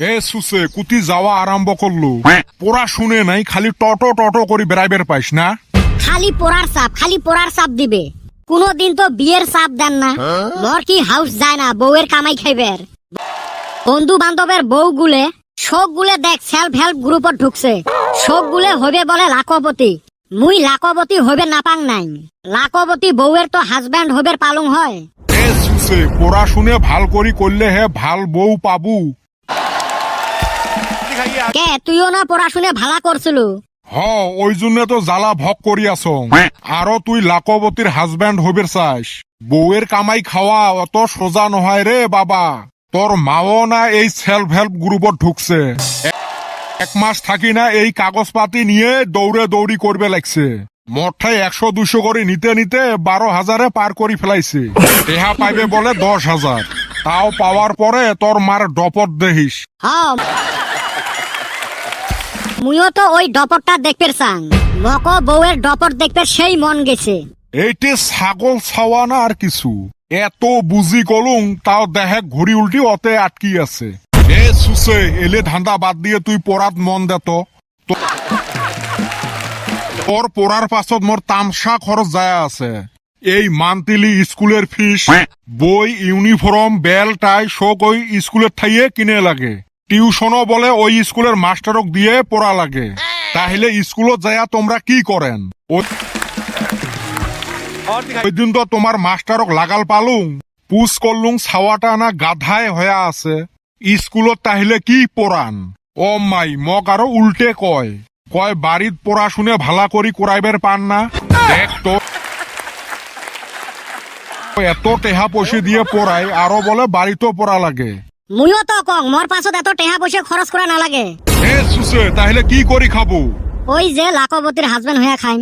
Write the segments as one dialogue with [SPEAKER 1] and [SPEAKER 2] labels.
[SPEAKER 1] এ সুসে কুতি যাওয়া আরম্ভ করল। পড়া শুনে নাই খালি টটো টটো করে বেড়াইবের পাইস না?
[SPEAKER 2] খালি পোড়ার চাপ খালি পোড়ার চাপ দিবে। কোনদিন তো বিয়ের চাপ দেন না। মোর কি হাউস যায় না বউয়ের কামাই খাইবের। বন্ধু বান্ধবের বউ গুলে শোক গুলে দেখ সেলফ হেল্প গ্রুপত ঢুকছে। শোক গুলে হবে বলে লাখপতি। মুই লাখপতি হবে নাপাং নাই। লাখপতি বউয়ের তো হাজব্যান্ড হবে পালং হয়।
[SPEAKER 1] পড়া শুনে ভালো করি করলে হে ভালো বউ পাবু।
[SPEAKER 2] কে তুইও না পড়াশুনে ভালা করছিল?
[SPEAKER 1] হ ওই জন্য তো জ্বালা ভক করি আস আরও তুই লাকবতীর হাজব্যান্ড হবির চাস। বউয়ের কামাই খাওয়া অত সোজা নহয় রে বাবা। তোর মাও না এই সেলফ হেল্প গ্রুপত ঢুকছে। এক মাস থাকি না এই কাগজ পাতি নিয়ে দৌড়ে দৌড়ি করবে লাগছে। মঠাই একশো দুশো করে নিতে নিতে বারো হাজারে পার করি ফেলাইছে। টেহা পাইবে বলে দশ হাজার। তাও পাওয়ার পরে তোর মার ডপট দেহিস।
[SPEAKER 2] হ মুইও তো ওই ডপরটা দেখবে চাং মক বউয়ের ডপর দেখবে সেই মন গেছে।
[SPEAKER 1] এইটে ছাগল ছাওয়া না আর কিছু। এত বুঝি কলুং তাও দেহে ঘুরি উল্টি অতে আটকি আছে। এ সুসে, এলে ধান্দা বাদ দিয়ে তুই পড়াত মন দে তো। তোর পড়ার পাছত মোর তামসা খরচ যায় আছে। এই মান্থলি স্কুলের ফিস, বই, ইউনিফর্ম, বেল, টাই, শোক ওই স্কুলের ঠাইয়ে কিনে লাগে। টিউশনও বলে ওই স্কুলের মাস্টারক দিয়ে পড়া লাগে। তাহলে স্কুলত যায়া তোমরা কি করেন? ওই দিন তো তোমার মাস্টারক লাগাল পালুং। পুষ করলুং ছাওয়াটা না গাধায় হয়ে আছে। স্কুলত তাহলে কি পড়ান? ও মাই মক আরও উল্টে কয়। কয়, বাড়িত পড়া শুনে ভালা করি করাইবের পান না? দেখ তো। এত টেহা পয়সা দিয়ে পড়াই আরও বলে বাড়িতেও পড়া লাগে।
[SPEAKER 2] মুইও তো কং মোর পাছত এত টেহা পয়সা খরচ করা নালাগে।
[SPEAKER 1] এ সুসে তাহলে কি করি খাব?
[SPEAKER 2] ওই যে লাখপতির হাজবেন্ড হইয়া খাইম।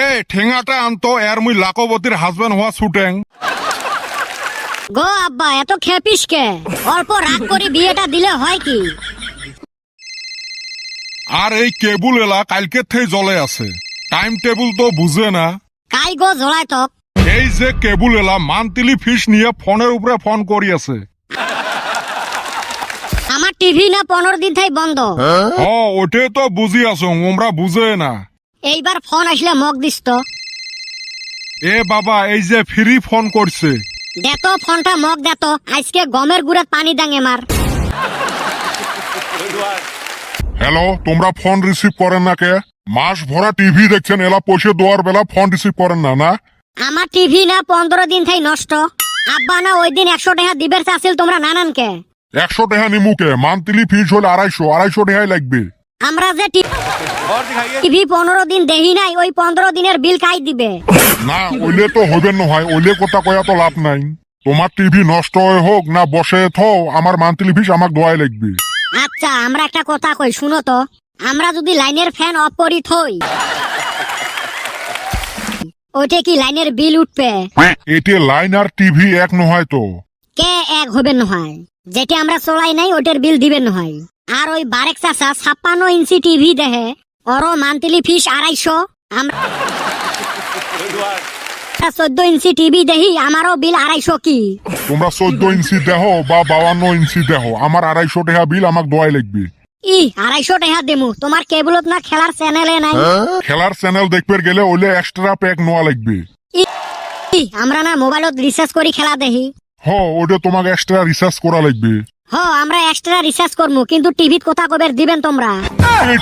[SPEAKER 1] এ ঠেঙাটা আনতো এর মুই লাকবতীর হাজবেন্ড হওয়া ছুটেং
[SPEAKER 2] গো আব্বা এত খেপিস কে? অল্প রাগ করে বিয়েটা দিলে হয় কি?
[SPEAKER 1] আর এই কেবুল এলা কালকে থেকে জলে আছে। টাইম টেবিল তো বুঝে না?
[SPEAKER 2] কাই গো জড়াই তক?
[SPEAKER 1] এই যে কেবুল এলা মান্থলি ফিস নিয়ে ফোনের উপরে ফোন করি আছে।
[SPEAKER 2] টিভি না পনেরো দিন থাই বন্ধ।
[SPEAKER 1] হ ওটে তো বুঝি আছো আমরা বুঝে না।
[SPEAKER 2] এইবার ফোন আসলে মগ দিস তো।
[SPEAKER 1] এ বাবা এই যে ফ্রি ফোন করছে।
[SPEAKER 2] দেতো ফোনটা মগ দেতো আজকে গমের গুড়াত পানি দাঙে মার।
[SPEAKER 1] হ্যালো তোমরা ফোন রিসিভ করেন না কে? মাস ভরা টিভি দেখছেন এলা পয়সা দেওয়ার বেলা ফোন রিসিভ করেন না না?
[SPEAKER 2] আমার টিভি না পনেরো দিন থাই নষ্ট। আব্বা না ওই দিন একশো টাকা দিবের চাচ্ছিল তোমরা নানান কে
[SPEAKER 1] একশো টাকা নিমুকে মান্থলি ফিজ হলে আড়াইশো আড়াইশো টাকাই লাগবে।
[SPEAKER 2] আমরা যে টিভি পনেরো দিন দেহি নাই ওই পনেরো দিনের বিল কাই দিবে?
[SPEAKER 1] না ওইলে তো হইবেন নহয় ওইলে কথা কয়া তো লাভ নাই। তোমার টিভি নষ্ট হয়ে হোক না বসে থও আমার মান্থলি ফিস আমাক দোয়াই লাগবে।
[SPEAKER 2] আচ্ছা আমরা একটা কথা কই শুনো তো। আমরা যদি লাইনের ফ্যান অফ করি থই। ওইটা কি লাইনের বিল উঠবে?
[SPEAKER 1] এতে লাইন আর টিভি এক নহয় তো।
[SPEAKER 2] কে এক হবে নহয়? যেটা আমরা চলাই নাই ওটার বিল দিবেন নহয় আর ওই বারেক চাচা ছাপ্পান্ন ইঞ্চি টিভি দেহে ওরও মান্থলি ফিস আড়াইশো। আমরা চোদ্দ ইঞ্চি টিভি দেহি আমারও বিল আড়াইশো কি?
[SPEAKER 1] তোমরা চোদ্দ ইঞ্চি দেহ বা বাউান্ন ইঞ্চি দেহ আমার আড়াইশো টাকা বিল আমাক দোয়াই লাগবে।
[SPEAKER 2] ই আড়াইশো টাকা দিমু তোমার কেবলত না খেলার চ্যানেলে নাই?
[SPEAKER 1] খেলার চ্যানেল দেখবে গেলে ওইলে এক্সট্রা প্যাক নেওয়া লাগবে।
[SPEAKER 2] আমরা না মোবাইলত রিচার্জ করি খেলা দেখি।
[SPEAKER 1] হ ওটা তোমাকে এক্সট্রা রিসার্চ করা লাগবে।
[SPEAKER 2] হ আমরা এক্সট্রা রিচার্জ করব কিন্তু টিভিত কথা কবের দিবেন তোমরা।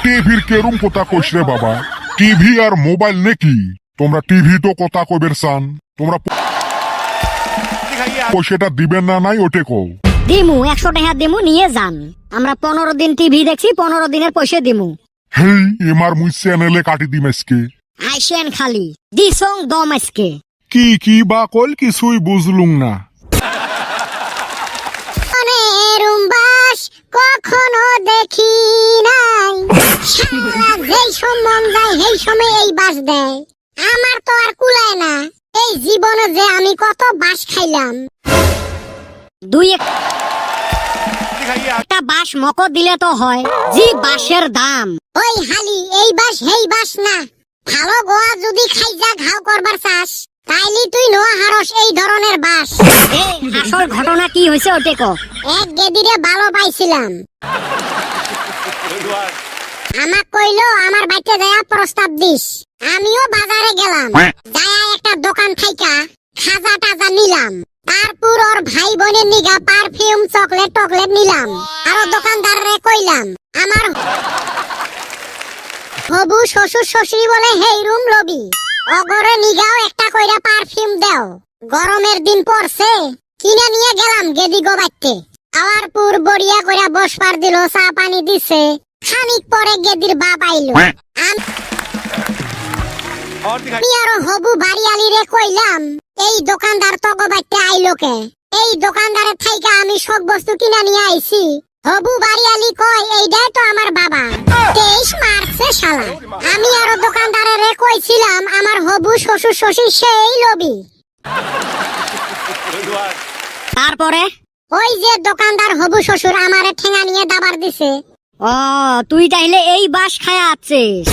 [SPEAKER 1] টিভির কেরুম কথা কইস রে বাবা? টিভি আর মোবাইল নাকি? তোমরা টিভি তো কথা কইবের চান। তোমরা পয়সাটা দিবেন না নাই ওটে কও।
[SPEAKER 2] দিমু একশো টাকা দিমু নিয়ে যান। আমরা পনেরো দিন টিভি দেখছি পনেরো দিনের পয়সা দিমু।
[SPEAKER 1] হেই এমার মুই চ্যানেলে কাটি দিম আজকে।
[SPEAKER 2] আইসেন খালি দিসং দম আজকে।
[SPEAKER 1] কি কি বা কইল কিছুই বুঝলুম না।
[SPEAKER 2] কখনো দেখি নাই। যেই মন যায়, সেই সময় এই বাস দেয়। আমার তো আর কুলায় না। এই জীবনে যে আমি কত বাস খাইলাম। দুই একটা বাস মক দিলে তো হয় জি বাসের দাম। ওই হালি, এই বাস হেই বাস না। ভালো গোয়া যদি খাইজা ঘাও করবার চাস, তাইলে তুই নোয়া হারস এই ধরনের বাস। আসল ঘটনা কি হয়েছে ওটে কো। এক গেদিরে ভালো পাইছিলাম।
[SPEAKER 3] আমাক কইলো আমার বাইতে যায়া প্রস্তাব দিস। আমিও বাজারে গেলাম। যায়া একটা দোকান থাইকা খাজা টাজা নিলাম। তারপর ওর ভাই বোনের নিগা পারফিউম চকলেট টকলেট নিলাম। আরও দোকানদাররে কইলাম আমার হবু শ্বশুর শ্বশুরি বলে হেই রুম লবি অগরে নিগাও একটা কইরা পারফিউম দাও। গরমের দিন পড়ছে কিনে নিয়ে গেলাম গেদি গোবাইতে আওয়ার পুর বড়িয়া করে বসবার দিল চা পানি দিছে। খানিক পরে গেদির বাপ আইলো।
[SPEAKER 4] হ্যাঁ।
[SPEAKER 3] আমি আরও হবু বাড়িয়ালি রে কইলাম এই দোকানদার তগবাইতে আইলো কে? এই দোকানদারের থাইকা আমি সব বস্তু কিনা নিয়ে আইছি। হবু বাড়িয়ালি কয় এইটাই তো আমার বাবা। তেইশ মার্চে শালা। আমি আরও দোকানদারে রে কইছিলাম আমার হবু শ্বশুর শশী সেই লবি তারপরে? ওই যে দোকানদার হবু শ্বশুর আমারে ঠেঙা নিয়ে দাবার দিছে। ও, তুই তাইলে এই বাস খায় আছিস।